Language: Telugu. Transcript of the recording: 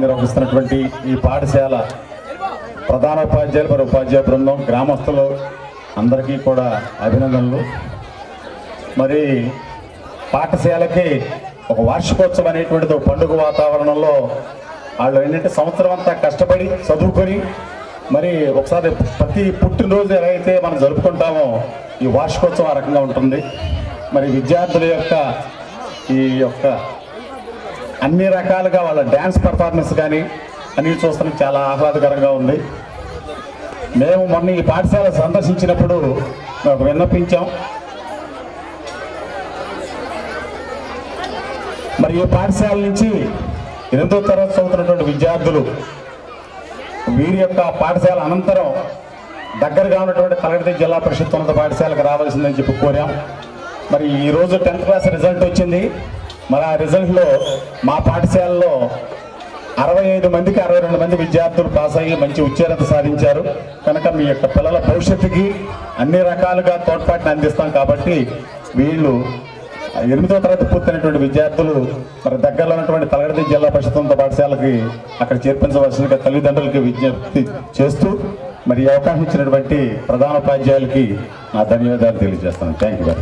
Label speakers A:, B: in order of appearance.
A: నిర్వహిస్తున్నటువంటి ఈ పాఠశాల ప్రధానోపాధ్యాయులు మరి ఉపాధ్యాయ బృందం గ్రామస్తులు అందరికీ కూడా అభినందనలు. మరి పాఠశాలకి ఒక వార్షికోత్సవం అనేటువంటిది ఒక పండుగ వాతావరణంలో వాళ్ళు ఏంటంటే సంవత్సరం అంతా కష్టపడి చదువుకొని మరి ఒకసారి ప్రతి పుట్టినరోజు అయితే మనం జరుపుకుంటామో ఈ వార్షికోత్సవం ఆ రకంగా ఉంటుంది. మరి విద్యార్థుల యొక్క ఈ యొక్క అన్ని రకాలుగా వాళ్ళ డ్యాన్స్ పర్ఫార్మెన్స్ కానీ అన్ని చూస్తాం చాలా ఆహ్లాదకరంగా ఉంది. మేము మొన్న ఈ పాఠశాల సందర్శించినప్పుడు మేము విన్నపించాం. మరి ఈ పాఠశాల నుంచి ఎనిమిదో తరగతి చదువుతున్నటువంటి విద్యార్థులు వీరి యొక్క పాఠశాల అనంతరం దగ్గరగా ఉన్నటువంటి తలగడి జిల్లా పరిషత్ ఉన్నత పాఠశాలకు రావాల్సిందని చెప్పి కోరాం. మరి ఈ రోజు టెన్త్ క్లాస్ రిజల్ట్ వచ్చింది. మరి ఆ రిజల్ట్లో మా పాఠశాలలో అరవై ఐదు మందికి అరవై రెండు మంది విద్యార్థులు పాస్ అయ్యి మంచి ఉత్తీర్ణత సాధించారు. కనుక మీ యొక్క పిల్లల భవిష్యత్తుకి అన్ని రకాలుగా తోడ్పాటుని అందిస్తాం కాబట్టి వీళ్ళు ఎనిమిదో తరగతి పూర్తయినటువంటి విద్యార్థులు మరి దగ్గరలో ఉన్నటువంటి తలగడి జిల్లా పరిషత్ పాఠశాలకి అక్కడ చేర్పించవలసిన తల్లిదండ్రులకి విజ్ఞప్తి చేస్తూ మరి అవకాశం ఇచ్చినటువంటి ప్రధాన ఉపాధ్యాయులకి నా ధన్యవాదాలు తెలియజేస్తాను థ్యాంక్ యూ